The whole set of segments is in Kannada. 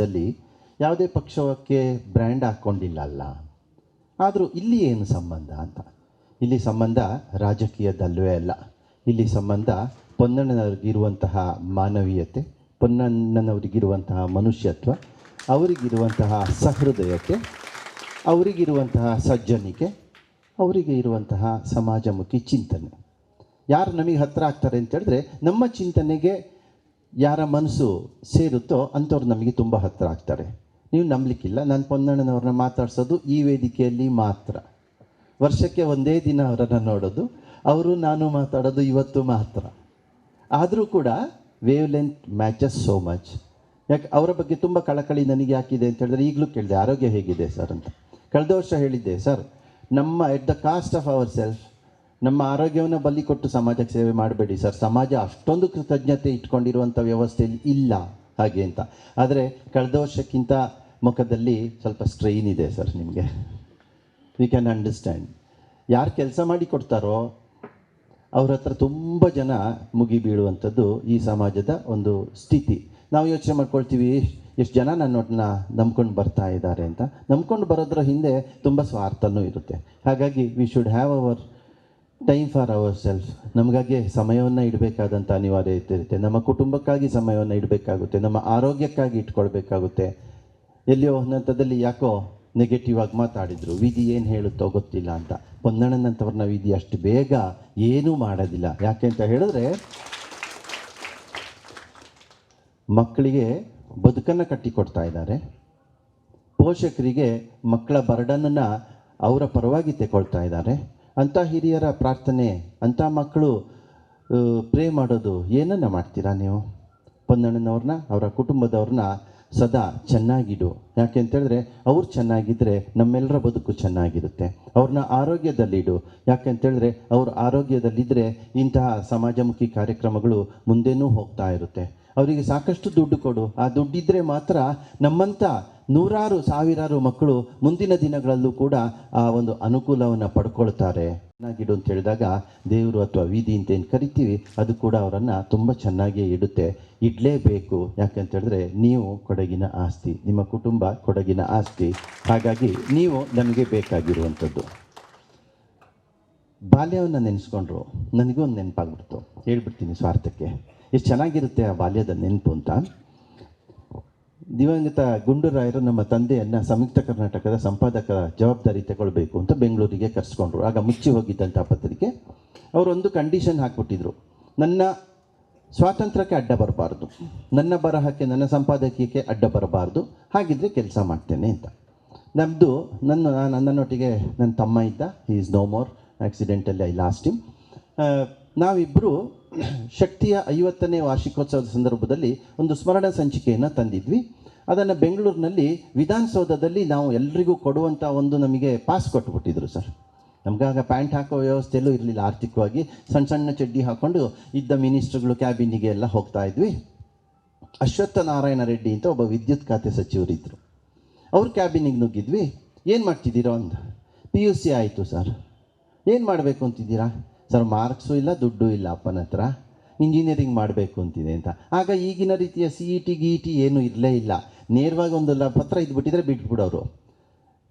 ಇತಿಹಾಸದಲ್ಲಿ ಯಾವುದೇ ಪಕ್ಷಕ್ಕೆ ಬ್ರ್ಯಾಂಡ್ ಹಾಕ್ಕೊಂಡಿಲ್ಲ ಅಲ್ಲ ಆದರೂ ಇಲ್ಲಿ ಏನು ಸಂಬಂಧ ಅಂತ? ಇಲ್ಲಿ ಸಂಬಂಧ ರಾಜಕೀಯದಲ್ಲವೇ ಅಲ್ಲ. ಇಲ್ಲಿ ಸಂಬಂಧ ಪೊನ್ನಣ್ಣನವ್ರಿಗಿರುವಂತಹ ಮಾನವೀಯತೆ, ಪೊನ್ನಣ್ಣನವರಿಗಿರುವಂತಹ ಮನುಷ್ಯತ್ವ, ಅವರಿಗಿರುವಂತಹ ಸಹೃದಯತೆ, ಅವರಿಗಿರುವಂತಹ ಸಜ್ಜನಿಕೆ, ಅವರಿಗೆ ಇರುವಂತಹ ಸಮಾಜಮುಖಿ ಚಿಂತನೆ. ಯಾರು ನಮಗೆ ಹತ್ತಿರ ಆಗ್ತಾರೆ ಅಂತ ಹೇಳಿದ್ರೆ ನಮ್ಮ ಚಿಂತನೆಗೆ ಯಾರ ಮನಸ್ಸು ಸೇರುತ್ತೋ ಅಂಥವ್ರು ನಮಗೆ ತುಂಬ ಹತ್ತಿರ ಆಗ್ತಾರೆ. ನೀವು ನಂಬಲಿಕ್ಕಿಲ್ಲ. ನಾನು ಪೊನ್ನಣ್ಣನವ್ರನ್ನ ಮಾತಾಡ್ಸೋದು ಈ ವೇದಿಕೆಯಲ್ಲಿ ಮಾತ್ರ. ವರ್ಷಕ್ಕೆ ಒಂದೇ ದಿನ ಅವರನ್ನು ನೋಡೋದು. ಅವರು ನಾನು ಮಾತಾಡೋದು ಇವತ್ತು ಮಾತ್ರ. ಆದರೂ ಕೂಡ wavelength matches so much ಯಾಕೆ, ಅವರ ಬಗ್ಗೆ ತುಂಬ ಕಳಕಳಿ ನನಗೆ ಯಾಕಿದೆ ಅಂತ ಹೇಳಿದ್ರೆ ಈಗಲೂ ಕೇಳಿದೆ, ಆರೋಗ್ಯ ಹೇಗಿದೆ ಸರ್ ಅಂತ. ಕಳೆದ ವರ್ಷ ಹೇಳಿದ್ದೆ, ಸರ್, ನಮ್ಮ at the cost of our self ನಮ್ಮ ಆರೋಗ್ಯವನ್ನು ಬಲಿ ಕೊಟ್ಟು ಸಮಾಜಕ್ಕೆ ಸೇವೆ ಮಾಡಬೇಡಿ ಸರ್. ಸಮಾಜ ಅಷ್ಟೊಂದು ಕೃತಜ್ಞತೆ ಇಟ್ಕೊಂಡಿರುವಂಥ ವ್ಯವಸ್ಥೆಯಲ್ಲಿ ಇಲ್ಲ ಹಾಗೆ ಅಂತ. ಆದರೆ ಕಳೆದ ವರ್ಷಕ್ಕಿಂತ ಮುಖದಲ್ಲಿ ಸ್ವಲ್ಪ ಸ್ಟ್ರೈನ್ ಇದೆ ಸರ್ ನಿಮಗೆ. ವಿ ಕ್ಯಾನ್ ಅಂಡರ್ಸ್ಟ್ಯಾಂಡ್ ಯಾರು ಕೆಲಸ ಮಾಡಿ ಕೊಡ್ತಾರೋ ಅವ್ರ ಹತ್ರ ತುಂಬ ಜನ ಮುಗಿ ಬೀಳುವಂಥದ್ದು ಈ ಸಮಾಜದ ಒಂದು ಸ್ಥಿತಿ. ನಾವು ಯೋಚನೆ ಮಾಡ್ಕೊಳ್ತೀವಿ, ಎಷ್ಟು ಜನ ನನ್ನೊಟ್ಟನ್ನ ನಂಬ್ಕೊಂಡು ಬರ್ತಾ ಇದ್ದಾರೆ ಅಂತ. ನಂಬ್ಕೊಂಡು ಬರೋದ್ರ ಹಿಂದೆ ತುಂಬ ಸ್ವಾರ್ಥನೂ ಇರುತ್ತೆ. ಹಾಗಾಗಿ we should have our time for our self ನಮಗಾಗಿ ಸಮಯವನ್ನು ಇಡಬೇಕಾದಂಥ ಅನಿವಾರ್ಯ ಇರುತ್ತೆ. ನಮ್ಮ ಕುಟುಂಬಕ್ಕಾಗಿ ಸಮಯವನ್ನು ಇಡಬೇಕಾಗುತ್ತೆ. ನಮ್ಮ ಆರೋಗ್ಯಕ್ಕಾಗಿ ಇಟ್ಕೊಳ್ಬೇಕಾಗುತ್ತೆ. ಎಲ್ಲಿಯೋ ಹಂತದಲ್ಲಿ ಯಾಕೋ ನೆಗೆಟಿವ್ ಆಗಿ ಮಾತಾಡಿದರು. ವಿಧಿ ಏನು ಹೇಳುತ್ತೋ ಗೊತ್ತಿಲ್ಲ ಅಂತ. ಪೊನ್ನಣ್ಣನಂಥವ್ರನ್ನ ವಿಧಿ ಅಷ್ಟು ಬೇಗ ಏನೂ ಮಾಡೋದಿಲ್ಲ. ಯಾಕೆ ಅಂತ ಹೇಳಿದ್ರೆ, ಮಕ್ಕಳಿಗೆ ಬದುಕನ್ನು ಕಟ್ಟಿಕೊಡ್ತಾ ಇದ್ದಾರೆ. ಪೋಷಕರಿಗೆ ಮಕ್ಕಳ ಬರ್ಡನನ್ನು ಅವರ ಪರವಾಗಿ ತೆಕೊಳ್ತಾ ಇದ್ದಾರೆ. ಅಂಥ ಹಿರಿಯರ ಪ್ರಾರ್ಥನೆ, ಅಂಥ ಮಕ್ಕಳು ಪ್ರೇ ಮಾಡೋದು ಏನನ್ನು ಮಾಡ್ತೀರಾ ನೀವು? ಪೊನ್ನಣ್ಣನವ್ರನ್ನ, ಅವರ ಕುಟುಂಬದವ್ರನ್ನ ಸದಾ ಚೆನ್ನಾಗಿಡು. ಯಾಕೆ ಅಂತೇಳಿದ್ರೆ, ಅವ್ರು ಚೆನ್ನಾಗಿದ್ದರೆ ನಮ್ಮೆಲ್ಲರ ಬದುಕು ಚೆನ್ನಾಗಿರುತ್ತೆ. ಅವ್ರನ್ನ ಆರೋಗ್ಯದಲ್ಲಿಡು. ಯಾಕೆ ಅಂತೇಳಿದ್ರೆ, ಅವ್ರ ಆರೋಗ್ಯದಲ್ಲಿದ್ದರೆ ಇಂತಹ ಸಮಾಜಮುಖಿ ಕಾರ್ಯಕ್ರಮಗಳು ಮುಂದೆನೂ ಹೋಗ್ತಾ ಇರುತ್ತೆ. ಅವರಿಗೆ ಸಾಕಷ್ಟು ದುಡ್ಡು ಕೊಡು. ಆ ದುಡ್ಡಿದ್ದರೆ ಮಾತ್ರ ನಮ್ಮಂಥ ನೂರಾರು ಸಾವಿರಾರು ಮಕ್ಕಳು ಮುಂದಿನ ದಿನಗಳಲ್ಲೂ ಕೂಡ ಆ ಒಂದು ಅನುಕೂಲವನ್ನು ಪಡ್ಕೊಳ್ತಾರೆ. ಚೆನ್ನಾಗಿಡು ಅಂತ ಹೇಳಿದಾಗ ದೇವರು ಅಥವಾ ವಿಧಿ ಅಂತ ಏನು ಕರಿತೀವಿ, ಅದು ಕೂಡ ಅವರನ್ನು ತುಂಬ ಚೆನ್ನಾಗಿಯೇ ಇಡುತ್ತೆ. ಇಡಲೇಬೇಕು, ಯಾಕಂತ ಹೇಳಿದ್ರೆ ನೀವು ಕೊಡಗಿನ ಆಸ್ತಿ, ನಿಮ್ಮ ಕುಟುಂಬ ಕೊಡಗಿನ ಆಸ್ತಿ. ಹಾಗಾಗಿ ನೀವು ನಮಗೆ ಬೇಕಾಗಿರುವಂಥದ್ದು. ಬಾಲ್ಯವನ್ನು ನೆನೆಸ್ಕೊಂಡ್ರು, ನನಗೂ ಒಂದು ನೆನಪಾಗ್ಬಿಡ್ತು. ಹೇಳ್ಬಿಡ್ತೀನಿ ಸ್ವಾರ್ಥಕ್ಕೆ. ಎಷ್ಟು ಚೆನ್ನಾಗಿರುತ್ತೆ ಆ ಬಾಲ್ಯದ ನೆನಪು ಅಂತ. ದಿವಂಗತ ಗುಂಡೂರಾಯರು ನಮ್ಮ ತಂದೆಯನ್ನು ಸಂಯುಕ್ತ ಕರ್ನಾಟಕದ ಸಂಪಾದಕ ಜವಾಬ್ದಾರಿ ತಗೊಳ್ಬೇಕು ಅಂತ ಬೆಂಗಳೂರಿಗೆ ಕರೆಸ್ಕೊಂಡ್ರು. ಆಗ ಮುಚ್ಚಿ ಹೋಗಿದ್ದಂಥ ಪತ್ರಿಕೆ. ಅವರೊಂದು ಕಂಡೀಷನ್ ಹಾಕ್ಬಿಟ್ಟಿದ್ರು. ನನ್ನ ಸ್ವಾತಂತ್ರ್ಯಕ್ಕೆ ಅಡ್ಡ ಬರಬಾರ್ದು. ನನ್ನ ಬರಹಕ್ಕೆ, ನನ್ನ ಸಂಪಾದಕೀಯಕ್ಕೆ ಅಡ್ಡ ಬರಬಾರ್ದು. ಹಾಗಿದ್ರೆ ಕೆಲಸ ಮಾಡ್ತೇನೆ ಅಂತ. ನಮ್ಮದು ನನ್ನ, ನಾನು ನನ್ನೊಟ್ಟಿಗೆ ನನ್ನ ತಮ್ಮ ಇದ್ದ. He is no more accidentally I lost him ನಾವಿಬ್ಬರು ಶಕ್ತಿಯ ಐವತ್ತನೇ ವಾರ್ಷಿಕೋತ್ಸವದ ಸಂದರ್ಭದಲ್ಲಿ ಒಂದು ಸ್ಮರಣ ಸಂಚಿಕೆಯನ್ನು ತಂದಿದ್ವಿ. ಅದನ್ನು ಬೆಂಗಳೂರಿನಲ್ಲಿ ವಿಧಾನಸೌಧದಲ್ಲಿ ನಾವು ಎಲ್ರಿಗೂ ಕೊಡುವಂಥ ಒಂದು ನಮಗೆ ಪಾಸ್ ಕೊಟ್ಟುಬಿಟ್ಟಿದ್ರು ಸರ್. ನಮಗಾಗ ಪ್ಯಾಂಟ್ ಹಾಕೋ ವ್ಯವಸ್ಥೆಯಲ್ಲೂ ಇರಲಿಲ್ಲ. ಆರ್ಥಿಕವಾಗಿ ಸಣ್ಣ ಸಣ್ಣ ಚಡ್ಡಿ ಹಾಕ್ಕೊಂಡು ಇದ್ದ ಮಿನಿಸ್ಟ್ರುಗಳು ಕ್ಯಾಬಿನಿಗೆ ಎಲ್ಲ ಹೋಗ್ತಾ ಇದ್ವಿ. ಅಶ್ವತ್ಥ ನಾರಾಯಣ ರೆಡ್ಡಿ ಅಂತ ಒಬ್ಬ ವಿದ್ಯುತ್ ಖಾತೆ ಸಚಿವರಿದ್ದರು ಅವ್ರ ಕ್ಯಾಬಿನಿಗೆ ನುಗ್ಗಿದ್ವಿ. ಏನು ಮಾಡ್ತಿದ್ದೀರೋ ಅಂತ ಪಿ ಯು ಸಿ ಆಯಿತು ಸರ್. ಏನು ಮಾಡಬೇಕು ಅಂತಿದ್ದೀರಾ? ಸರ್, ಮಾರ್ಕ್ಸು ಇಲ್ಲ, ದುಡ್ಡು ಇಲ್ಲ ಅಪ್ಪನ ಹತ್ರ. ಇಂಜಿನಿಯರಿಂಗ್ ಮಾಡಬೇಕು ಅಂತಿದೆ ಅಂತ. ಆಗ ಈಗಿನ ರೀತಿಯ ಸಿ ಇ ಟಿ ಗಿ ಇ ಟಿ ಏನೂ ಇರಲೇ ಇಲ್ಲ. ನೇರವಾಗಿ ಒಂದು ಪತ್ರ ಇದ್ಬಿಟ್ಟಿದ್ರೆ ಬಿಟ್ಬಿಡೋರು.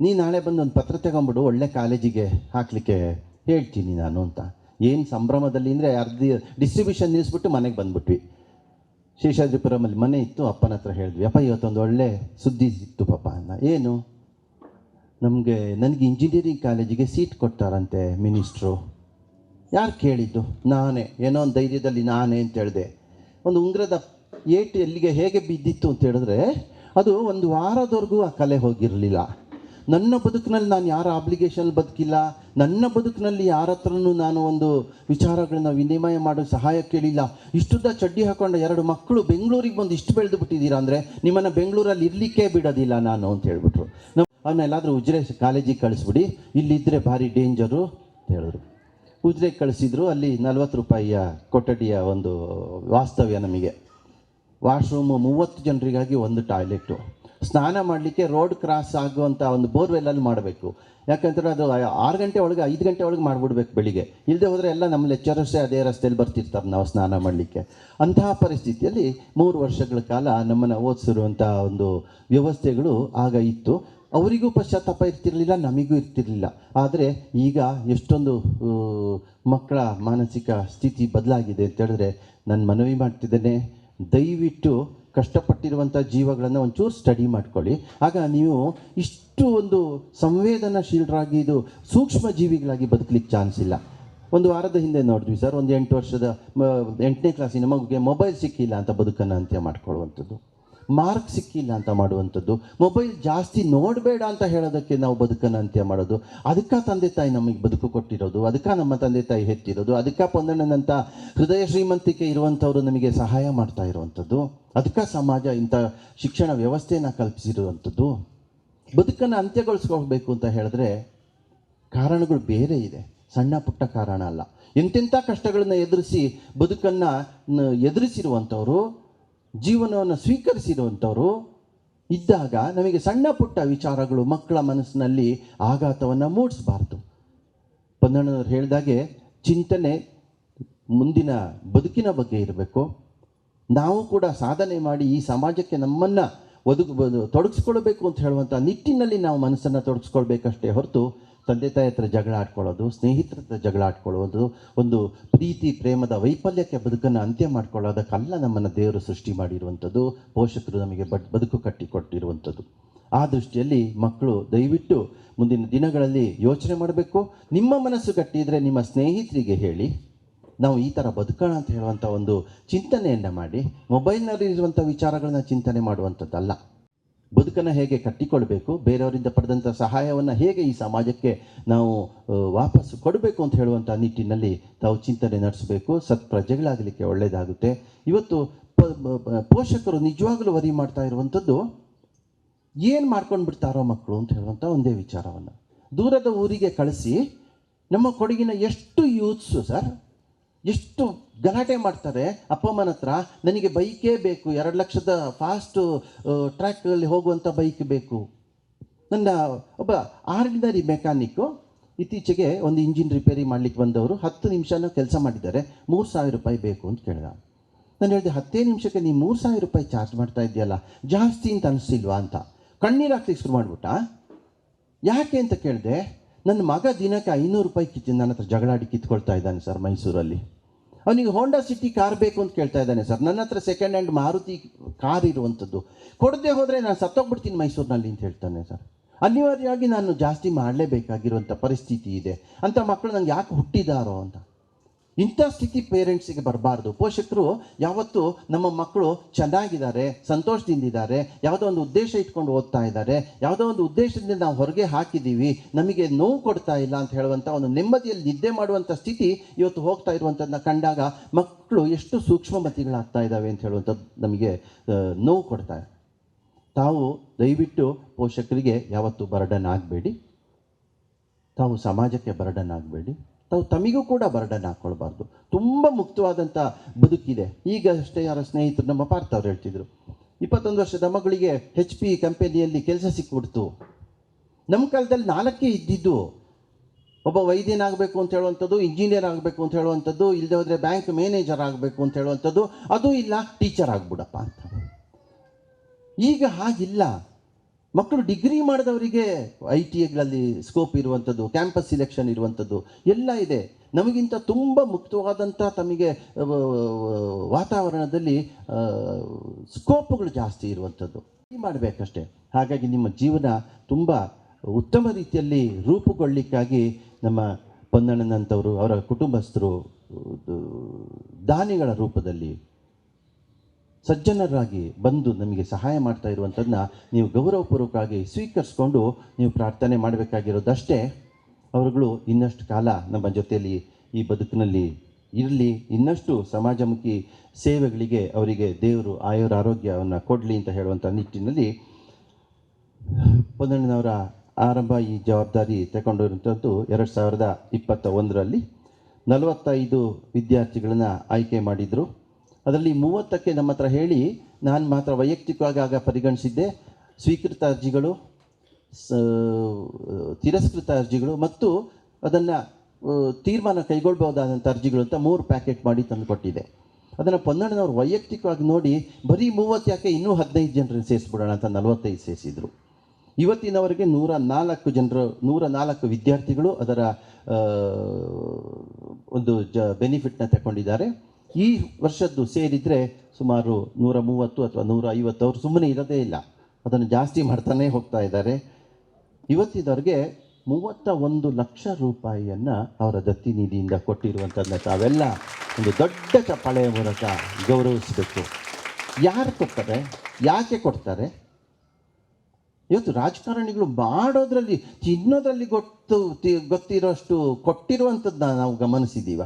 ನೀ ನಾಳೆ ಬಂದು ಒಂದು ಪತ್ರ ತಗೊಂಬಿಡು ಒಳ್ಳೆ ಕಾಲೇಜಿಗೆ ಹಾಕಲಿಕ್ಕೆ ಹೇಳ್ತೀನಿ ನಾನು ಅಂತ. ಏನು ಸಂಭ್ರಮದಲ್ಲಿ ಅಂದರೆ ಅರ್ಧ ಡಿಸ್ಟ್ರಿಬ್ಯೂಷನ್ ನಿಲ್ಲಿಸ್ಬಿಟ್ಟು ಮನೆಗೆ ಬಂದ್ಬಿಟ್ವಿ. ಶೇಷಾದ್ರಿಪುರಮಲ್ಲಿ ಮನೆ ಇತ್ತು, ಅಪ್ಪನ ಹತ್ರ ಹೇಳಿದ್ವಿ, ಅಪ್ಪ, ಇವತ್ತೊಂದು ಒಳ್ಳೆ ಸುದ್ದಿ ಸಿಕ್ತು ಪಾಪ ಅಣ್ಣ ಏನು? ನಮಗೆ, ನನಗೆ ಇಂಜಿನಿಯರಿಂಗ್ ಕಾಲೇಜಿಗೆ ಸೀಟ್ ಕೊಡ್ತಾರಂತೆ ಮಿನಿಸ್ಟ್ರು ಯಾರು ಕೇಳಿದ್ದು? ನಾನೇ. ಏನೋ ಒಂದು ಧೈರ್ಯದಲ್ಲಿ ನಾನೇ ಅಂತ ಹೇಳಿದೆ. ಒಂದು ಉಂಗ್ರದ ಏಟು ಎಲ್ಲಿಗೆ ಹೇಗೆ ಬಿದ್ದಿತ್ತು ಅಂತ ಹೇಳಿದ್ರೆ, ಅದು ಒಂದು ವಾರದವರೆಗೂ ಆ ಕಲೆ ಹೋಗಿರಲಿಲ್ಲ. ನನ್ನ ಬದುಕಿನಲ್ಲಿ ನಾನು ಯಾರ ಆಬ್ಲಿಗೇಷನ್ ಬದುಕಿಲ್ಲ? ನನ್ನ ಬದುಕಿನಲ್ಲಿ ಯಾರ ಹತ್ರನೂ ನಾನು ಒಂದು ವಿಚಾರಗಳನ್ನ ವಿನಿಮಯ ಮಾಡೋ ಸಹಾಯ ಕೇಳಿಲ್ಲ. ಇಷ್ಟುದ್ದ ಚಡ್ಡಿ ಹಾಕೊಂಡ ಎರಡು ಮಕ್ಕಳು ಬೆಂಗಳೂರಿಗೆ ಬಂದು ಇಷ್ಟು ಬೆಳೆದು ಬಿಟ್ಟಿದ್ದೀರಾ ಅಂದರೆ ನಿಮ್ಮನ್ನು ಬೆಂಗಳೂರಲ್ಲಿ ಇರಲಿಕ್ಕೆ ಬಿಡೋದಿಲ್ಲ ನಾನು ಅಂತ ಹೇಳ್ಬಿಟ್ರು. ನಮ್ಮ ಅವನ್ನೆಲ್ಲಾದರೂ ಉಜ್ರೆ ಕಾಲೇಜಿಗೆ ಕಳಿಸ್ಬಿಡಿ. ಇಲ್ಲಿದ್ದರೆ ಭಾರಿ ಡೇಂಜರು ಅಂತ ಹೇಳಿದ್ರು. ಉಜ್ರೆಗೆ ಕಳಿಸಿದ್ರು, ಅಲ್ಲಿ ನಲ್ವತ್ತು ರೂಪಾಯಿಯ ಕೊಠಡಿಯ ಒಂದು ವಾಸ್ತವ್ಯ ನಮಗೆ. ವಾಶ್ರೂಮು ಮೂವತ್ತು ಜನರಿಗಾಗಿ ಒಂದು ಟಾಯ್ಲೆಟು ಸ್ನಾನ ಮಾಡಲಿಕ್ಕೆ ರೋಡ್ ಕ್ರಾಸ್ ಆಗುವಂಥ ಒಂದು ಬೋರ್ವೆಲ್ಲಲ್ಲಿ ಮಾಡಬೇಕು. ಯಾಕಂದರೆ ಅದು ಆರು ಗಂಟೆ ಒಳಗೆ, ಐದು ಗಂಟೆ ಒಳಗೆ ಮಾಡಿಬಿಡ್ಬೇಕು ಬೆಳಿಗ್ಗೆ. ಇಲ್ಲದೆ ಹೋದರೆ ಎಲ್ಲ ನಮ್ಮ ಲೆಕ್ಚರರ್ಸೇ ಅದೇ ರಸ್ತೆಯಲ್ಲಿ ಬರ್ತಿರ್ತಾರೆ ನಾವು ಸ್ನಾನ ಮಾಡಲಿಕ್ಕೆ. ಅಂತಹ ಪರಿಸ್ಥಿತಿಯಲ್ಲಿ ಮೂರು ವರ್ಷಗಳ ಕಾಲ ನಮ್ಮನ್ನು ಓದಿಸಿರುವಂಥ ಒಂದು ವ್ಯವಸ್ಥೆಗಳು ಆಗ ಇತ್ತು. ಅವರಿಗೂ ಪಶ್ಚಾತ್ತಾಪ ಇರ್ತಿರಲಿಲ್ಲ, ನಮಗೂ ಇರ್ತಿರಲಿಲ್ಲ. ಆದರೆ ಈಗ ಎಷ್ಟೊಂದು ಮಕ್ಕಳ ಮಾನಸಿಕ ಸ್ಥಿತಿ ಬದಲಾಗಿದೆ ಅಂತ ಹೇಳಿದ್ರೆ ನಾನು ಮನವಿ ಮಾಡ್ತಿದ್ದೇನೆ, ದಯವಿಟ್ಟು ಕಷ್ಟಪಟ್ಟಿರುವಂಥ ಜೀವಗಳನ್ನು ಒಂಚೂರು ಸ್ಟಡಿ ಮಾಡ್ಕೊಳ್ಳಿ. ಆಗ ನೀವು ಇಷ್ಟು ಒಂದು ಸಂವೇದನಾಶೀಲರಾಗಿ ಇದು ಸೂಕ್ಷ್ಮ ಜೀವಿಗಳಾಗಿ ಬದುಕಲಿಕ್ಕೆ ಚಾನ್ಸ್ ಇಲ್ಲ. ಒಂದು ವಾರದ ಹಿಂದೆ ನೋಡಿದ್ವಿ ಸರ್, ಒಂದು ಎಂಟು ವರ್ಷದ ಎಂಟನೇ ಕ್ಲಾಸಿನ ಮಗುಗೆ ಮೊಬೈಲ್ ಸಿಕ್ಕಿಲ್ಲ ಅಂತ ಬದುಕನ್ನು ಅಂತ್ಯ ಮಾಡ್ಕೊಳ್ಳುವಂಥದ್ದು. ಮಾರ್ಕ್ ಸಿಕ್ಕಿಲ್ಲ ಅಂತ ಮಾಡುವಂಥದ್ದು. ಮೊಬೈಲ್ ಜಾಸ್ತಿ ನೋಡಬೇಡ ಅಂತ ಹೇಳೋದಕ್ಕೆ ನಾವು ಬದುಕನ್ನು ಅಂತ್ಯ ಮಾಡೋದು. ಅದಕ್ಕೆ ತಂದೆ ತಾಯಿ ನಮಗೆ ಬದುಕು ಕೊಟ್ಟಿರೋದು, ಅದಕ್ಕೆ ನಮ್ಮ ತಂದೆ ತಾಯಿ ಹೆತ್ತಿರೋದು, ಅದಕ್ಕೆ ಪೊಂದಣ್ಣನಂಥ ಹೃದಯ ಶ್ರೀಮಂತಿಕೆ ಇರುವಂಥವ್ರು ನಮಗೆ ಸಹಾಯ ಮಾಡ್ತಾ ಇರುವಂಥದ್ದು. ಅದಕ್ಕೆ ಸಮಾಜ ಇಂಥ ಶಿಕ್ಷಣ ವ್ಯವಸ್ಥೆಯನ್ನು ಕಲ್ಪಿಸಿರುವಂಥದ್ದು. ಬದುಕನ್ನು ಅಂತ್ಯಗೊಳಿಸ್ಕೊಳ್ಬೇಕು ಅಂತ ಹೇಳಿದ್ರೆ ಕಾರಣಗಳು ಬೇರೆ ಇದೆ. ಸಣ್ಣ ಪುಟ್ಟ ಕಾರಣ ಅಲ್ಲ. ಎಂತೆಂಥ ಕಷ್ಟಗಳನ್ನು ಎದುರಿಸಿ ಬದುಕನ್ನು ಎದುರಿಸಿರುವಂಥವರು ಎದುರಿಸಿರುವಂಥವ್ರು ಜೀವನವನ್ನು ಸ್ವೀಕರಿಸಿದಂಥವರು ಇದ್ದಾಗ ನಮಗೆ ಸಣ್ಣ ಪುಟ್ಟ ವಿಚಾರಗಳು ಮಕ್ಕಳ ಮನಸ್ಸಿನಲ್ಲಿ ಆಘಾತವನ್ನು ಮೂಡಿಸಬಾರ್ದು. ಪೊನ್ನಣ್ಣನವ್ರು ಹೇಳಿದಾಗೆ ಚಿಂತನೆ ಮುಂದಿನ ಬದುಕಿನ ಬಗ್ಗೆ ಇರಬೇಕು. ನಾವು ಕೂಡ ಸಾಧನೆ ಮಾಡಿ ಈ ಸಮಾಜಕ್ಕೆ ನಮ್ಮನ್ನು ಒದಗ ತೊಡಗಿಸ್ಕೊಳ್ಬೇಕು ಅಂತ ಹೇಳುವಂಥ ನಿಟ್ಟಿನಲ್ಲಿ ನಾವು ಮನಸ್ಸನ್ನು ತೊಡಗಿಸ್ಕೊಳ್ಬೇಕಷ್ಟೇ ಹೊರತು ತಂದೆ ತಾಯಿ ಹತ್ರ ಜಗಳ ಆಡ್ಕೊಳ್ಳೋದು, ಸ್ನೇಹಿತರ ಹತ್ರ ಜಗಳ ಆಡ್ಕೊಳ್ಳೋದು, ಒಂದು ಪ್ರೀತಿ, ಪ್ರೇಮದ ವೈಫಲ್ಯಕ್ಕೆ ಬದುಕನ್ನು ಅಂತ್ಯ ಮಾಡ್ಕೊಳ್ಳೋದಕ್ಕಲ್ಲ ನಮ್ಮನ್ನು ದೇವರು ಸೃಷ್ಟಿ ಮಾಡಿರುವಂಥದ್ದು, ಪೋಷಕರು ನಮಗೆ ಬಡ್, ಬದುಕು ಕಟ್ಟಿಕೊಟ್ಟಿರುವಂಥದ್ದು. ಆ ದೃಷ್ಟಿಯಲ್ಲಿ ಮಕ್ಕಳು ದಯವಿಟ್ಟು ಮುಂದಿನ ದಿನಗಳಲ್ಲಿ ಯೋಚನೆ ಮಾಡಬೇಕು. ನಿಮ್ಮ ಮನಸ್ಸು ಕಟ್ಟಿದರೆ ನಿಮ್ಮ ಸ್ನೇಹಿತರಿಗೆ ಹೇಳಿ, ನಾವು ಈ ಥರ ಬದುಕೋಣ ಅಂತ ಹೇಳುವಂಥ ಒಂದು ಚಿಂತನೆಯನ್ನು ಮಾಡಿ ಮೊಬೈಲ್ನಲ್ಲಿ ಇರುವಂಥ ವಿಚಾರಗಳನ್ನ ಚಿಂತನೆ ಮಾಡುವಂಥದ್ದಲ್ಲ. ಬದುಕನ್ನು ಹೇಗೆ ಕಟ್ಟಿಕೊಳ್ಬೇಕು ಬೇರೆಯವರಿಂದ ಪಡೆದಂಥ ಸಹಾಯವನ್ನು ಹೇಗೆ ಈ ಸಮಾಜಕ್ಕೆ ನಾವು ವಾಪಸ್ ವಾಪಸ್ಸು ಕೊಡಬೇಕು ಅಂತ ಹೇಳುವಂಥ ನಿಟ್ಟಿನಲ್ಲಿ ತಾವು ಚಿಂತನೆ ನಡೆಸಬೇಕು. ಸತ್ಪ್ರಜೆಗಳಾಗಲಿಕ್ಕೆ ಒಳ್ಳೆಯದಾಗುತ್ತೆ. ಇವತ್ತು ಪೋಷಕರು ನಿಜವಾಗಲೂ ವರಿ ಮಾಡ್ತಾ ಇರುವಂಥದ್ದು ಏನು ಮಾಡ್ಕೊಂಡು ಬಿಡ್ತಾರೋ ಮಕ್ಕಳು ಅಂತ ಹೇಳುವಂಥ ಒಂದೇ ವಿಚಾರವನ್ನು. ದೂರದ ಊರಿಗೆ ಕಳಿಸಿ, ನಮ್ಮ ಕೊಡಗಿನ ಎಷ್ಟು ಯೂತ್ಸು ಸರ್ ಎಷ್ಟು ಗಲಾಟೆ ಮಾಡ್ತಾರೆ ಅಪ್ಪ ಅಮ್ಮನ ಹತ್ರ? ನನಗೆ ಬೈಕೇ ಬೇಕು. ಎರಡು ಲಕ್ಷದ ಫಾಸ್ಟು ಟ್ರ್ಯಾಕಲ್ಲಿ ಹೋಗುವಂಥ ಬೈಕ್ ಬೇಕು. ನನ್ನ ಒಬ್ಬ ಆರ್ಡಿನರಿ ಮೆಕ್ಯಾನಿಕ್ಕು ಇತ್ತೀಚೆಗೆ ಒಂದು ಇಂಜಿನ್ ರಿಪೇರಿ ಮಾಡಲಿಕ್ಕೆ ಬಂದವರು. ಹತ್ತು ನಿಮಿಷನ ಕೆಲಸ ಮಾಡಿದ್ದಾರೆ. ಮೂರು ಸಾವಿರ ರೂಪಾಯಿ ಬೇಕು ಅಂತ ಕೇಳಿದ. ನಾನು ಹೇಳಿದೆ, ಹತ್ತೇ ನಿಮಿಷಕ್ಕೆ ನೀವು ಮೂರು ಸಾವಿರ ರೂಪಾಯಿ ಚಾರ್ಜ್ ಮಾಡ್ತಾ ಇದೆಯಲ್ಲ ಜಾಸ್ತಿ ಅಂತ ಅನಿಸ್ತಿಲ್ವಾ ಅಂತ. ಕಣ್ಣೀರು ಹಾಕ್ಲಿಕ್ಕೆ ಶುರು ಮಾಡಿಬಿಟ್ಟ. ಯಾಕೆ ಅಂತ ಕೇಳಿದೆ ನನ್ನ ಮಗ ದಿನಕ್ಕೆ ಐನೂರು ರೂಪಾಯಿ ಕಿತ್ತು ನನ್ನ ಹತ್ರ ಜಗಳಾಡಿ ಕಿತ್ಕೊಳ್ತಾ ಇದ್ದಾನೆ ಸರ್ ಮೈಸೂರಲ್ಲಿ. ಅವನಿಗೆ ಹೋಂಡಾ ಸಿಟಿ ಕಾರ್ ಬೇಕು ಅಂತ ಕೇಳ್ತಾ ಇದ್ದಾನೆ ಸರ್. ನನ್ನ ಹತ್ರ ಸೆಕೆಂಡ್ ಹ್ಯಾಂಡ್ ಮಾರುತಿ ಕಾರ್ ಇರುವಂಥದ್ದು. ಕೊಡದೆ ಹೋದರೆ ನಾನು ಸತ್ತೋಗ್ಬಿಡ್ತೀನಿ ಮೈಸೂರಿನಲ್ಲಿ ಅಂತ ಹೇಳ್ತಾನೆ ಸರ್. ಅನಿವಾರ್ಯವಾಗಿ ನಾನು ಜಾಸ್ತಿ ಮಾಡಲೇಬೇಕಾಗಿರುವಂಥ ಪರಿಸ್ಥಿತಿ ಇದೆ. ಅಂಥ ಮಕ್ಕಳು ನಂಗೆ ಯಾಕೆ ಹುಟ್ಟಿದಾರೋ ಅಂತ. ಇಂಥ ಸ್ಥಿತಿ ಪೇರೆಂಟ್ಸಿಗೆ ಬರಬಾರ್ದು. ಪೋಷಕರು ಯಾವತ್ತು ನಮ್ಮ ಮಕ್ಕಳು ಚೆನ್ನಾಗಿದ್ದಾರೆ, ಸಂತೋಷದಿಂದಿದ್ದಾರೆ, ಯಾವುದೋ ಒಂದು ಉದ್ದೇಶ ಇಟ್ಕೊಂಡು ಓದ್ತಾ ಇದ್ದಾರೆ, ಯಾವುದೋ ಒಂದು ಉದ್ದೇಶದಿಂದ ನಾವು ಹೊರಗೆ ಹಾಕಿದ್ದೀವಿ, ನಮಗೆ ನೋವು ಕೊಡ್ತಾ ಇಲ್ಲ ಅಂತ ಹೇಳುವಂಥ ಒಂದು ನೆಮ್ಮದಿಯಲ್ಲಿ ನಿದ್ದೆ ಮಾಡುವಂಥ ಸ್ಥಿತಿ ಇವತ್ತು ಹೋಗ್ತಾ ಇರುವಂಥದ್ದನ್ನ ಕಂಡಾಗ ಮಕ್ಕಳು ಎಷ್ಟು ಸೂಕ್ಷ್ಮಮತಿಗಳಾಗ್ತಾ ಇದ್ದಾವೆ ಅಂತ ಹೇಳುವಂಥದ್ದು ನಮಗೆ ನೋವು ಕೊಡ್ತಾರೆ ತಾವು ದಯವಿಟ್ಟು ಪೋಷಕರಿಗೆ ಯಾವತ್ತು ಬರ್ಡನ್ ಆಗಬೇಡಿ ತಾವು ಸಮಾಜಕ್ಕೆ ಬರ್ಡನ್ ಆಗಬೇಡಿ ತಾವು ತಮಿಗೂ ಕೂಡ ಬರ್ಡನ್ ಹಾಕ್ಕೊಳ್ಬಾರ್ದು ತುಂಬ ಮುಕ್ತವಾದಂಥ ಬದುಕಿದೆ. ಈಗ ಅಷ್ಟೇ ಯಾರ ಸ್ನೇಹಿತರು ನಮ್ಮ ಪಾರ್ಥ ಅವ್ರು ಹೇಳ್ತಿದ್ರು. ಇಪ್ಪತ್ತೊಂದು ವರ್ಷದ ಮಗಳಿಗೆ ಹೆಚ್ ಪಿ ಕಂಪನಿಯಲ್ಲಿ ಕೆಲಸ ಸಿಕ್ಕಿಬಿಡ್ತು ನಮ್ಮ ಕಾಲದಲ್ಲಿ ನಾಲ್ಕೇ ಇದ್ದಿದ್ದು. ಒಬ್ಬ ವೈದ್ಯನಾಗಬೇಕು ಅಂತ ಹೇಳುವಂಥದ್ದು, ಇಂಜಿನಿಯರ್ ಆಗಬೇಕು ಅಂತ ಹೇಳುವಂಥದ್ದು ಇಲ್ಲದೆ ಹೋದರೆ ಬ್ಯಾಂಕ್ ಮ್ಯಾನೇಜರ್ ಆಗಬೇಕು ಅಂತ ಹೇಳುವಂಥದ್ದು, ಅದು ಇಲ್ಲ, ಟೀಚರ್ ಆಗ್ಬಿಡಪ್ಪ ಅಂತ. ಈಗ ಹಾಗಿಲ್ಲ. ಮಕ್ಕಳು ಡಿಗ್ರಿ ಮಾಡಿದವರಿಗೆ ಐ ಟಿ ಐಗಳಲ್ಲಿ ಸ್ಕೋಪ್ ಇರುವಂಥದ್ದು, ಕ್ಯಾಂಪಸ್ ಸಿಲೆಕ್ಷನ್ ಇರುವಂಥದ್ದು ಎಲ್ಲ ಇದೆ. ನಮಗಿಂತ ತುಂಬ ಮುಕ್ತವಾದಂಥ ತಮಗೆ ವಾತಾವರಣದಲ್ಲಿ ಸ್ಕೋಪ್ಗಳು ಜಾಸ್ತಿ ಇರುವಂಥದ್ದು. ಮಾಡಬೇಕಷ್ಟೆ. ಹಾಗಾಗಿ ನಿಮ್ಮ ಜೀವನ ತುಂಬ ಉತ್ತಮ ರೀತಿಯಲ್ಲಿ ರೂಪುಗೊಳ್ಳಿಕ್ಕಾಗಿ ನಮ್ಮ ಪೊನ್ನಣ್ಣನಂಥವರು, ಅವರ ಕುಟುಂಬಸ್ಥರು ದಾನಿಗಳ ರೂಪದಲ್ಲಿ ಸಜ್ಜನರಾಗಿ ಬಂದು ನಮಗೆ ಸಹಾಯ ಮಾಡ್ತಾ ಇರುವಂಥದ್ದನ್ನ ನೀವು ಗೌರವಪೂರ್ವಕವಾಗಿ ಸ್ವೀಕರಿಸ್ಕೊಂಡು ನೀವು ಪ್ರಾರ್ಥನೆ ಮಾಡಬೇಕಾಗಿರೋದಷ್ಟೇ ಅವರುಗಳು ಇನ್ನಷ್ಟು ಕಾಲ ನಮ್ಮ ಜೊತೆಯಲ್ಲಿ ಈ ಬದುಕಿನಲ್ಲಿ ಇರಲಿ. ಇನ್ನಷ್ಟು ಸಮಾಜಮುಖಿ ಸೇವೆಗಳಿಗೆ ಅವರಿಗೆ ದೇವರು ಆಯುರ ಆರೋಗ್ಯವನ್ನು ಕೊಡಲಿ ಅಂತ ಹೇಳುವಂಥ ನಿಟ್ಟಿನಲ್ಲಿ ಪೊನ್ನಣ್ಣನವರ ಆರಂಭ ಈ ಜವಾಬ್ದಾರಿ ತಗೊಂಡಿರುವಂಥದ್ದು ಎರಡು ಸಾವಿರದ ಇಪ್ಪತ್ತ ಒಂದರಲ್ಲಿ ನಲವತ್ತೈದು ವಿದ್ಯಾರ್ಥಿಗಳನ್ನು ಆಯ್ಕೆ ಮಾಡಿದರು. ಅದರಲ್ಲಿ ಮೂವತ್ತಕ್ಕೆ ನಮ್ಮ ಹತ್ರ ಹೇಳಿ, ನಾನು ಮಾತ್ರ ವೈಯಕ್ತಿಕವಾಗಿ ಆಗ ಪರಿಗಣಿಸಿದ್ದೆ. ಸ್ವೀಕೃತ ಅರ್ಜಿಗಳು ತಿರಸ್ಕೃತ ಅರ್ಜಿಗಳು ಮತ್ತು ಅದನ್ನು ತೀರ್ಮಾನ ಕೈಗೊಳ್ಬಹುದಾದಂಥ ಅರ್ಜಿಗಳು ಅಂತ ಮೂರು ಪ್ಯಾಕೆಟ್ ಮಾಡಿ ತಂದುಕೊಟ್ಟಿದೆ ಅದನ್ನು ಪೊನ್ನಣ್ಣನವ್ರು ವೈಯಕ್ತಿಕವಾಗಿ ನೋಡಿ, ಬರೀ ಮೂವತ್ತು ಯಾಕೆ ಇನ್ನೂ ಹದಿನೈದು ಜನರನ್ನು ಸೇರಿಸ್ಬಿಡೋಣ ಅಂತ ನಲವತ್ತೈದು ಸೇರಿಸಿದರು. ಇವತ್ತಿನವರೆಗೆ ನೂರ ನಾಲ್ಕು ಜನರು, ನೂರ ನಾಲ್ಕು ವಿದ್ಯಾರ್ಥಿಗಳು ಅದರ ಒಂದು ಜ ಬೆನಿಫಿಟ್ನ ತಗೊಂಡಿದ್ದಾರೆ. ಈ ವರ್ಷದ್ದು ಸೇರಿದರೆ ಸುಮಾರು ನೂರ ಮೂವತ್ತು ಅಥವಾ ನೂರ ಐವತ್ತು ಅವರು ಸುಮ್ಮನೆ ಇರೋದೇ ಇಲ್ಲ. ಅದನ್ನು ಜಾಸ್ತಿ ಮಾಡ್ತಾನೇ ಹೋಗ್ತಾ ಇದ್ದಾರೆ. ಇವತ್ತಿದವ್ರಿಗೆ ಮೂವತ್ತ ಒಂದು ಲಕ್ಷ ರೂಪಾಯಿಯನ್ನು ಅವರ ದತ್ತಿ ನಿಧಿಯಿಂದ ಕೊಟ್ಟಿರುವಂಥದ್ದನ್ನ ತಾವೆಲ್ಲ ಒಂದು ದೊಡ್ಡ ಚಪ್ಪಾಳೆಯ ಮೂಲಕ ಗೌರವಿಸಬೇಕು. ಯಾರು ಕೊಡ್ತಾರೆ? ಯಾಕೆ ಕೊಡ್ತಾರೆ? ಇವತ್ತು ರಾಜಕಾರಣಿಗಳು ಮಾಡೋದ್ರಲ್ಲಿ, ತಿನ್ನೋದ್ರಲ್ಲಿ ಗೊತ್ತು, ಗೊತ್ತಿರೋಷ್ಟು ಕೊಟ್ಟಿರುವಂಥದ್ದನ್ನ ನಾವು ಗಮನಿಸಿದ್ದೀವ?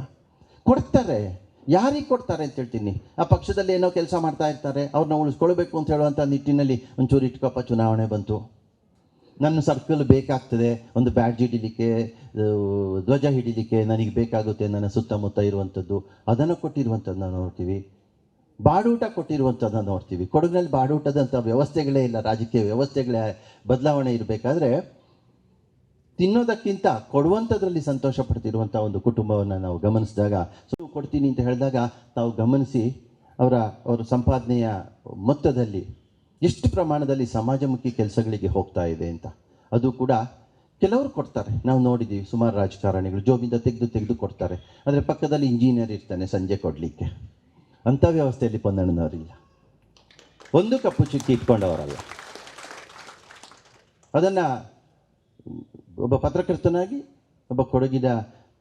ಕೊಡ್ತಾರೆ. ಯಾರಿಗೆ ಕೊಡ್ತಾರೆ ಅಂತ ಹೇಳ್ತೀನಿ? ಆ ಪಕ್ಷದಲ್ಲಿ ಏನೋ ಕೆಲಸ ಮಾಡ್ತಾ ಇರ್ತಾರೆ, ಅವ್ರನ್ನ ಉಳಿಸ್ಕೊಳ್ಬೇಕು ಅಂತ ಹೇಳುವಂಥ ನಿಟ್ಟಿನಲ್ಲಿ ಒಂಚೂರು ಇಟ್ಕೊಪ್ಪ ಚುನಾವಣೆ ಬಂತು. ನನ್ನ ಸರ್ಕಲ್ ಬೇಕಾಗ್ತದೆ, ಒಂದು ಬ್ಯಾಡ್ಜ್ ಹಿಡಿಲಿಕ್ಕೆ ಧ್ವಜ ಹಿಡಿಲಿಕ್ಕೆ ನನಗೆ ಬೇಕಾಗುತ್ತೆ ನನ್ನ ಸುತ್ತಮುತ್ತ ಇರುವಂಥದ್ದು. ಅದನ್ನು ಕೊಟ್ಟಿರುವಂಥದ್ದನ್ನ ನೋಡ್ತೀವಿ. ಬಾಡೂಟ ಕೊಟ್ಟಿರುವಂಥದ್ದನ್ನ ನೋಡ್ತೀವಿ. ಕೊಡಗಿನಲ್ಲಿ ಬಾಡೂಟದಂಥ ವ್ಯವಸ್ಥೆಗಳೇ ಇಲ್ಲ, ರಾಜಕೀಯ ವ್ಯವಸ್ಥೆಗಳೇ ಬದಲಾವಣೆ ಇರಬೇಕಾದ್ರೆ ತಿನ್ನೋದಕ್ಕಿಂತ ಕೊಡುವಂಥದ್ರಲ್ಲಿ ಸಂತೋಷ ಪಡ್ತಿರುವಂಥ ಒಂದು ಕುಟುಂಬವನ್ನು ನಾವು ಗಮನಿಸಿದಾಗ, ಸೊ ಕೊಡ್ತೀನಿ ಅಂತ ಹೇಳಿದಾಗ ತಾವು ಗಮನಿಸಿ ಅವರ ಅವರ ಸಂಪಾದನೆಯ ಮೊತ್ತದಲ್ಲಿ ಎಷ್ಟು ಪ್ರಮಾಣದಲ್ಲಿ ಸಮಾಜಮುಖಿ ಕೆಲಸಗಳಿಗೆ ಹೋಗ್ತಾ ಇದೆ ಅಂತ. ಅದು ಕೂಡ ಕೆಲವರು ಕೊಡ್ತಾರೆ. ನಾವು ನೋಡಿದ್ದೀವಿ ಸುಮಾರು ರಾಜಕಾರಣಿಗಳು ಜೋಬಿಂದ ತೆಗೆದು ತೆಗೆದು ಕೊಡ್ತಾರೆ. ಆದರೆ ಪಕ್ಕದಲ್ಲಿ ಇಂಜಿನಿಯರ್ ಇರ್ತಾನೆ ಸಂಜೆ ಕೊಡಲಿಕ್ಕೆ. ಅಂಥ ವ್ಯವಸ್ಥೆಯಲ್ಲಿ ಪೊನ್ನಣ್ಣನವರಿಲ್ಲ. ಒಂದು ಕಪ್ಪು ಚುಕ್ಕಿ ಇಟ್ಕೊಂಡವರಲ್ಲ. ಅದನ್ನು ಒಬ್ಬ ಪತ್ರಕರ್ತನಾಗಿ ಒಬ್ಬ ಕೊಡಗಿನ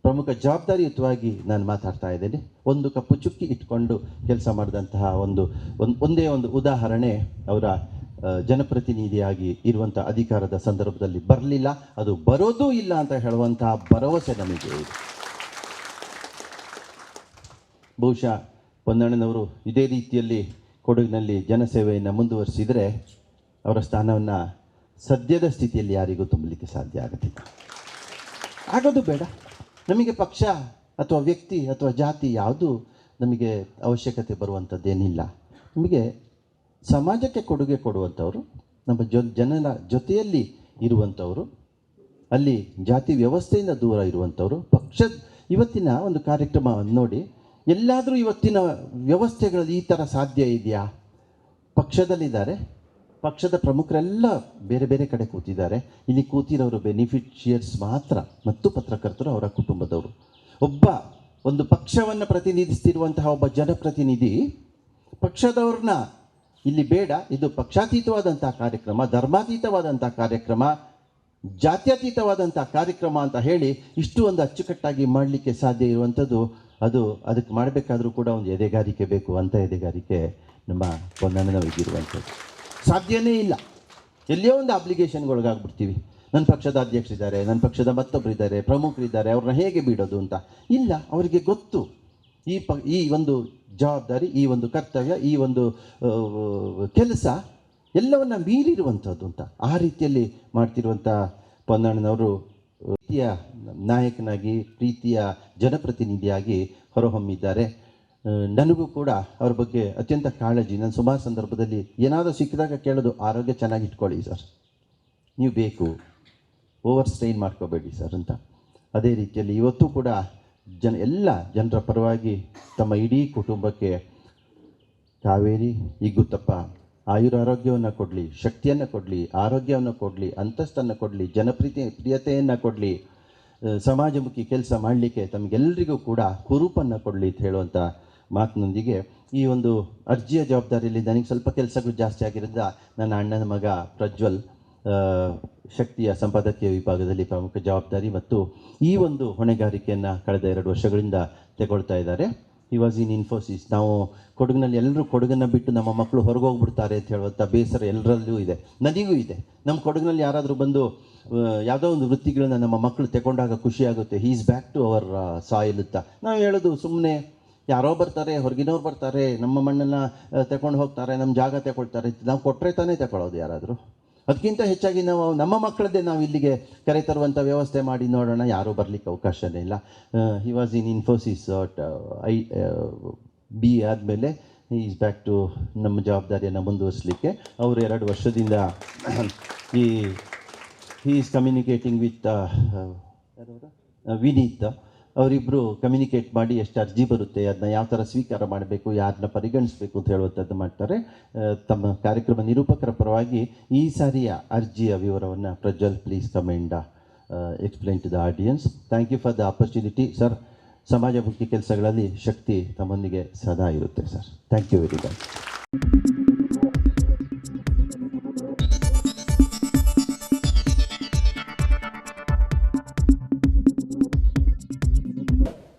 ಪ್ರಮುಖ ಜವಾಬ್ದಾರಿಯುತವಾಗಿ ನಾನು ಮಾತಾಡ್ತಾ ಇದ್ದೇನೆ. ಒಂದು ಕಪ್ಪು ಚುಕ್ಕಿ ಇಟ್ಕೊಂಡು ಕೆಲಸ ಮಾಡಿದಂತಹ ಒಂದು ಒಂದು ಒಂದೇ ಉದಾಹರಣೆ ಅವರ ಜನಪ್ರತಿನಿಧಿಯಾಗಿ ಇರುವಂಥ ಅಧಿಕಾರದ ಸಂದರ್ಭದಲ್ಲಿ ಬರಲಿಲ್ಲ. ಅದು ಬರೋದೂ ಇಲ್ಲ ಅಂತ ಹೇಳುವಂತಹ ಭರವಸೆ ನಮಗೆ ಬಹುಶಃ ಪೊನ್ನಣ್ಣನವರು ಇದೇ ರೀತಿಯಲ್ಲಿ ಕೊಡಗಿನಲ್ಲಿ ಜನಸೇವೆಯನ್ನು ಮುಂದುವರಿಸಿದರೆ ಅವರ ಸ್ಥಾನವನ್ನು ಸದ್ಯದ ಸ್ಥಿತಿಯಲ್ಲಿ ಯಾರಿಗೂ ತುಂಬಲಿಕ್ಕೆ ಸಾಧ್ಯ ಆಗೋದಿಲ್ಲ. ಆಗೋದು ಬೇಡ. ನಮಗೆ ಪಕ್ಷ ಅಥವಾ ವ್ಯಕ್ತಿ ಅಥವಾ ಜಾತಿ ಯಾವುದು ನಮಗೆ ಅವಶ್ಯಕತೆ ಬರುವಂಥದ್ದೇನಿಲ್ಲ. ನಮಗೆ ಸಮಾಜಕ್ಕೆ ಕೊಡುಗೆ ಕೊಡುವಂಥವರು, ನಮ್ಮ ಜೊ, ಜನರ ಜೊತೆಯಲ್ಲಿ ಇರುವಂಥವರು, ಅಲ್ಲಿ ಜಾತಿ ವ್ಯವಸ್ಥೆಯಿಂದ ದೂರ ಇರುವಂಥವರು ಪಕ್ಷ ಇವತ್ತಿನ ಒಂದು ಕಾರ್ಯಕ್ರಮವನ್ನು ನೋಡಿ, ಎಲ್ಲಾದರೂ ಇವತ್ತಿನ ವ್ಯವಸ್ಥೆಗಳಲ್ಲಿ ಈ ಥರ ಸಾಧ್ಯ ಇದೆಯಾ? ಪಕ್ಷದಲ್ಲಿದ್ದಾರೆ. ಪಕ್ಷದ ಪ್ರಮುಖರೆಲ್ಲ ಬೇರೆ ಬೇರೆ ಕಡೆ ಕೂತಿದ್ದಾರೆ. ಇಲ್ಲಿ ಕೂತಿರೋರು ಬೆನಿಫಿಷಿಯರ್ಸ್ ಮಾತ್ರ ಮತ್ತು ಪತ್ರಕರ್ತರು ಅವರ ಕುಟುಂಬದವರು. ಒಬ್ಬ ಒಂದು ಪಕ್ಷವನ್ನು ಪ್ರತಿನಿಧಿಸ್ತಿರುವಂತಹ ಒಬ್ಬ ಜನಪ್ರತಿನಿಧಿ ಪಕ್ಷದವ್ರನ್ನ ಇಲ್ಲಿ ಬೇಡ, ಇದು ಪಕ್ಷಾತೀತವಾದಂಥ ಕಾರ್ಯಕ್ರಮ ಧರ್ಮಾತೀತವಾದಂಥ ಕಾರ್ಯಕ್ರಮ ಜಾತ್ಯತೀತವಾದಂಥ ಕಾರ್ಯಕ್ರಮ ಅಂತ ಹೇಳಿ ಇಷ್ಟು ಒಂದು ಅಚ್ಚುಕಟ್ಟಾಗಿ ಮಾಡಲಿಕ್ಕೆ ಸಾಧ್ಯ ಇರುವಂಥದ್ದು ಅದು ಅದಕ್ಕೆ ಮಾಡಬೇಕಾದರೂ ಕೂಡ ಒಂದು ಎದೆಗಾರಿಕೆ ಬೇಕು ಅಂತ ಎದೆಗಾರಿಕೆ ನಮ್ಮ ಪೊನ್ನಣ್ಣನವರಿಗಿರುವಂಥದ್ದು ಸಾಧ್ಯನೇ ಇಲ್ಲ. ಎಲ್ಲಿಯೋ ಒಂದು ಅಪ್ಲಿಕೇಶನ್ಗೊಳಗಾಗ್ಬಿಡ್ತೀವಿ ನನ್ನ ಪಕ್ಷದ ಅಧ್ಯಕ್ಷರಿದ್ದಾರೆ ನನ್ನ ಪಕ್ಷದ ಮತ್ತೊಬ್ಬರಿದ್ದಾರೆ ಪ್ರಮುಖರಿದ್ದಾರೆ, ಅವ್ರನ್ನ ಹೇಗೆ ಬಿಡೋದು ಅಂತ. ಇಲ್ಲ, ಅವರಿಗೆ ಗೊತ್ತು. ಈ ಪ, ಈ ಒಂದು ಜವಾಬ್ದಾರಿ, ಈ ಒಂದು ಕರ್ತವ್ಯ, ಈ ಒಂದು ಕೆಲಸ ಎಲ್ಲವನ್ನು ಮೀರಿರುವಂಥದ್ದು ಅಂತ. ಆ ರೀತಿಯಲ್ಲಿ ಮಾಡ್ತಿರುವಂಥ ಪೊನ್ನಣ್ಣನವರು, ಪ್ರೀತಿಯ ನಾಯಕನಾಗಿ, ಪ್ರೀತಿಯ ಜನಪ್ರತಿನಿಧಿಯಾಗಿ ಹೊರಹೊಮ್ಮಿದ್ದಾರೆ. ನನಗೂ ಕೂಡ ಅವ್ರ ಬಗ್ಗೆ ಅತ್ಯಂತ ಕಾಳಜಿ. ನಾನು ಸುಮಾರು ಸಂದರ್ಭದಲ್ಲಿ ಏನಾದರೂ ಸಿಕ್ಕಿದಾಗ ಕೇಳೋದು, ಆರೋಗ್ಯ ಚೆನ್ನಾಗಿ ಇಟ್ಕೊಳ್ಳಿ ಸರ್. ನೀವು ಬೇಕು. ಓವರ್ ಸ್ಟ್ರೈನ್ ಮಾಡ್ಕೋಬೇಡಿ ಸರ್ ಅಂತ. ಅದೇ ರೀತಿಯಲ್ಲಿ ಇವತ್ತು ಕೂಡ ಜನ, ಎಲ್ಲ ಜನರ ಪರವಾಗಿ ತಮ್ಮ ಇಡೀ ಕುಟುಂಬಕ್ಕೆ ಕಾವೇರಿ ಇಗುತ್ತಪ್ಪ ಆಯುರ ಆರೋಗ್ಯವನ್ನು ಕೊಡಲಿ, ಶಕ್ತಿಯನ್ನು ಕೊಡಲಿ, ಆರೋಗ್ಯವನ್ನು ಕೊಡಲಿ, ಅಂತಸ್ತನ್ನು ಕೊಡಲಿ, ಜನಪ್ರೀತಿ, ಪ್ರಿಯತೆಯನ್ನು ಕೊಡಲಿ ಸಮಾಜಮುಖಿ ಕೆಲಸ ಮಾಡಲಿಕ್ಕೆ ತಮಗೆಲ್ಲರಿಗೂ ಕೂಡ ಹುರುಪನ್ನು ಕೊಡಲಿ ಅಂತ ಹೇಳುವಂಥ ಮಾತಿನೊಂದಿಗೆ ಈ ಒಂದು ಅರ್ಜಿಯ ಜವಾಬ್ದಾರಿಯಲ್ಲಿ ನನಗೆ ಸ್ವಲ್ಪ ಕೆಲಸಗಳು ಜಾಸ್ತಿ ಆಗಿರೋದ್ರಿಂದ ನನ್ನ ಅಣ್ಣನ ಮಗ ಪ್ರಜ್ವಲ್ ಶಕ್ತಿಯ ಸಂಪಾದಕೀಯ ವಿಭಾಗದಲ್ಲಿ ಪ್ರಮುಖ ಜವಾಬ್ದಾರಿ ಮತ್ತು ಈ ಒಂದು ಹೊಣೆಗಾರಿಕೆಯನ್ನು ಕಳೆದ ಎರಡು ವರ್ಷಗಳಿಂದ ತಗೊಳ್ತಾ ಇದ್ದಾರೆ. ಈ ವಾಸ್ ಇನ್ ಇನ್ಫೋಸಿಸ್ ನಾವು ಕೊಡಗಿನಲ್ಲಿ ಎಲ್ಲರೂ ಕೊಡಗನ್ನು ಬಿಟ್ಟು ನಮ್ಮ ಮಕ್ಕಳು ಹೊರಗೆ ಹೋಗ್ಬಿಡ್ತಾರೆ ಅಂತ ಹೇಳುವಂಥ ಬೇಸರ ಎಲ್ಲರಲ್ಲೂ ಇದೆ. ನನಗೂ ಇದೆ. ನಮ್ಮ ಕೊಡಗಿನಲ್ಲಿ ಯಾರಾದರೂ ಬಂದು ಯಾವುದೋ ಒಂದು ವೃತ್ತಿಗಳನ್ನ ನಮ್ಮ ಮಕ್ಕಳು ತಗೊಂಡಾಗ ಖುಷಿಯಾಗುತ್ತೆ. He's back to our soil ಅಂತ. ನಾವು ಹೇಳೋದು ಸುಮ್ಮನೆ ಯಾರೋ ಬರ್ತಾರೆ, ಹೊರಗಿನವ್ರು ಬರ್ತಾರೆ, ನಮ್ಮ ಮಣ್ಣನ್ನು ತಗೊಂಡು ಹೋಗ್ತಾರೆ, ನಮ್ಮ ಜಾಗ ತಗೊಳ್ತಾರೆ ನಾವು ಕೊಟ್ಟರೆ ತಾನೇ ತಗೊಳ್ಳೋದು ಯಾರಾದರೂ. ಅದಕ್ಕಿಂತ ಹೆಚ್ಚಾಗಿ ನಾವು ನಮ್ಮ ಮಕ್ಕಳದ್ದೇ ನಾವು ಇಲ್ಲಿಗೆ ಕರೆ ತರುವಂಥ ವ್ಯವಸ್ಥೆ ಮಾಡಿ ನೋಡೋಣ. ಯಾರೂ ಬರಲಿಕ್ಕೆ ಅವಕಾಶನೇ ಇಲ್ಲ. He was in Infosys I B ಆದಮೇಲೆ ಈಸ್ ಬ್ಯಾಕ್ ಟು ನಮ್ಮ ಜವಾಬ್ದಾರಿಯನ್ನು ಮುಂದುವರಿಸಲಿಕ್ಕೆ ಅವರು ಎರಡು ವರ್ಷದಿಂದ ಈ ಈಸ್ ಕಮ್ಯುನಿಕೇಟಿಂಗ್ ವಿತ್ ವಿನೀತ್. ಅವರಿಬ್ಬರು ಕಮ್ಯುನಿಕೇಟ್ ಮಾಡಿ ಎಷ್ಟು ಅರ್ಜಿ ಬರುತ್ತೆ ಅದನ್ನ ಯಾವ ಥರ ಸ್ವೀಕಾರ ಮಾಡಬೇಕು ಯಾರನ್ನ ಪರಿಗಣಿಸಬೇಕು ಅಂತ ಹೇಳುವಂಥದ್ದು ಮಾಡ್ತಾರೆ. ತಮ್ಮ ಕಾರ್ಯಕ್ರಮ ನಿರೂಪಕರ ಪರವಾಗಿ ಈ ಸಾರಿಯ ಅರ್ಜಿಯ ವಿವರವನ್ನು Prajwal please come and explain to the audience thank you for the opportunity sir ಸಮಾಜಮುಖಿ ಕೆಲಸಗಳಲ್ಲಿ ಶಕ್ತಿ ತಮ್ಮೊಂದಿಗೆ ಸದಾ ಇರುತ್ತೆ sir thank you very much